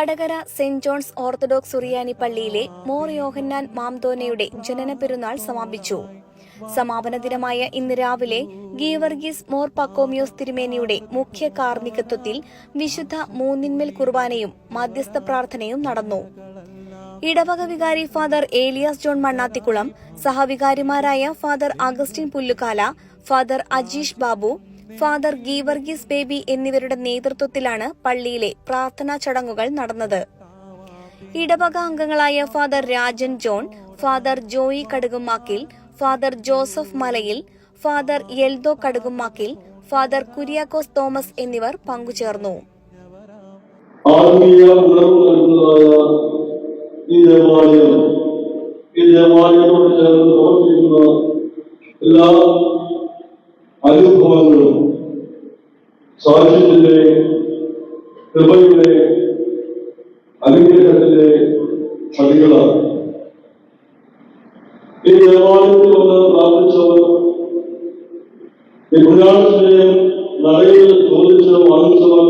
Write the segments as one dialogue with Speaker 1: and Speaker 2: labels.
Speaker 1: Vadakara saint John's orthodox സുറിയാനി പള്ളിയിലെ മോർ യോഹന്നാൻ മാംതോനയുടെ ജനന പെരുന്നാൾ സമാപിച്ചു. സമാപന ദിനമായ ഇന്ന് രാവിലെ ഗീവർഗീസ് മോർ പക്കോമിയോസ് തിരുമേനിയുടെ മുഖ്യ കാർമ്മികത്വത്തിൽ വിശുദ്ധ മൂന്നിന്മേൽ കുർബാനയും മധ്യസ്ഥ പ്രാർത്ഥനയും നടന്നു. ഇടവക വികാരി father Elias John Mannathikulam സഹവികാരിമാരായ father Augustine Pullukala father Ajeesh Babu father Geevarghese Baby എന്നിവരുടെ നേതൃത്വത്തിലാണ് പള്ളിയിലെ പ്രാർത്ഥനാ ചടങ്ങുകൾ നടന്നത്. ഇടവക അംഗങ്ങളായ father Rajan John father Joy Kadukumakkil father Joseph Malayil father Eldo Kadukumakkil father Kuriakose Thomas എന്നിവർ പങ്കുചേർന്നു.
Speaker 2: സാക്ഷ്യത്തിന്റെ കൃപയുടെ അനുഗ്രഹത്തിന്റെ പടികളാണ്. ഈ ദേവാലയത്തിൽ വന്ന് പ്രാർത്ഥിച്ചവർ പുരാണത്തിന്റെ നടയിൽ ചോദിച്ച് വാങ്ങിച്ചവർ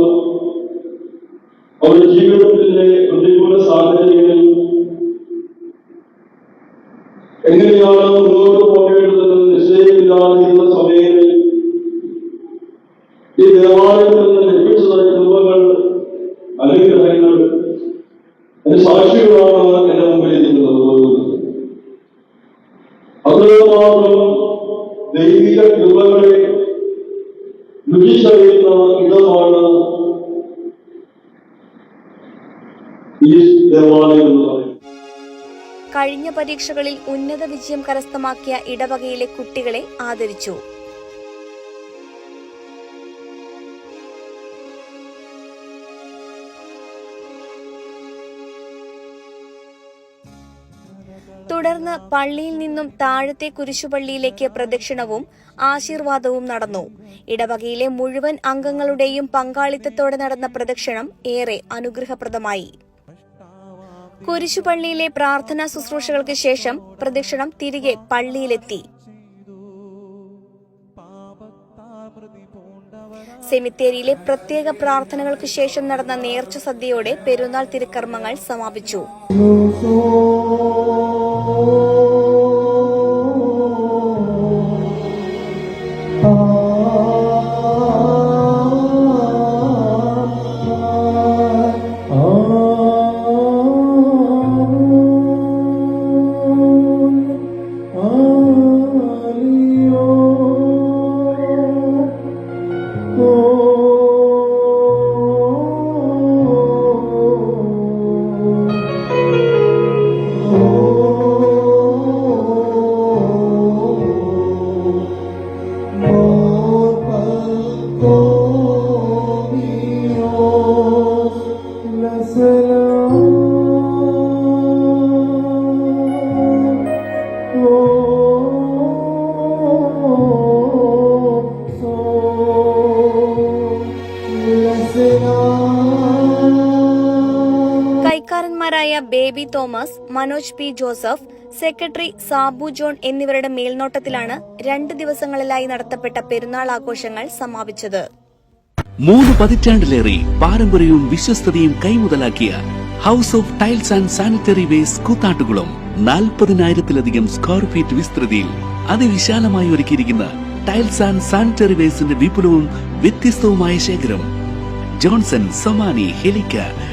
Speaker 2: അവരുടെ ജീവിതത്തിന്റെ പ്രതികൂല സാഹചര്യങ്ങളിൽ എങ്ങനെയാണ് മുന്നോട്ട് പോകേണ്ടതെന്ന് ഈ ഈ
Speaker 1: കഴിഞ്ഞ പരീക്ഷകളിൽ ഉന്നത വിജയം കരസ്ഥമാക്കിയ ഇടവകയിലെ കുട്ടികളെ ആദരിച്ചു. തുടർന്ന് പള്ളിയിൽ നിന്നും താഴത്തെ കുരിശുപള്ളിയിലേക്ക് പ്രദക്ഷിണവും ആശീർവാദവും നടന്നു. ഇടവകയിലെ മുഴുവൻ അംഗങ്ങളുടെയും പങ്കാളിത്തത്തോടെ നടന്ന പ്രദക്ഷിണം ഏറെ അനുഗ്രഹപ്രദമായി. കുരിശുപള്ളിയിലെ പ്രാർത്ഥനാ ശുശ്രൂഷകൾക്ക് ശേഷം പ്രദക്ഷിണം തിരികെ പള്ളിയിലെത്തി. സെമിത്തേരിയിലെ പ്രത്യേക പ്രാർത്ഥനകൾക്ക് ശേഷം നടന്ന നേർച്ച സദ്യയോടെ പെരുന്നാൾ തിരുക്കർമ്മങ്ങൾ സമാപിച്ചു. Oh. കൈക്കാരന്മാരായ Baby Thomas Manoj P Joseph secretary Sabu John എന്നിവരുടെ മേൽനോട്ടത്തിലാണ് രണ്ട് ദിവസങ്ങളിലായി നടത്തപ്പെട്ട പെരുന്നാൾ ആഘോഷങ്ങൾ സമാപിച്ചത്.
Speaker 3: മൂന്ന് പതിറ്റാണ്ടിലേറെ പാരമ്പര്യവും വിശ്വസ്തതയും കൈമുതലാക്കിയ house of tiles and sanitary waste Koothattukulam നാൽപ്പതിനായിരത്തിലധികം സ്ക്വയർ ഫീറ്റ് വിസ്തൃതിയിൽ അതിവിശാലമായി ഒരുക്കിയിരിക്കുന്ന ടൈൽസ് ആൻഡ് സാനിറ്ററി വേസിന്റെ വിപുലവും വ്യത്യസ്തവുമായ ശേഖരം. ജോൺസൺ സൊമാനി ഹെലിക്ക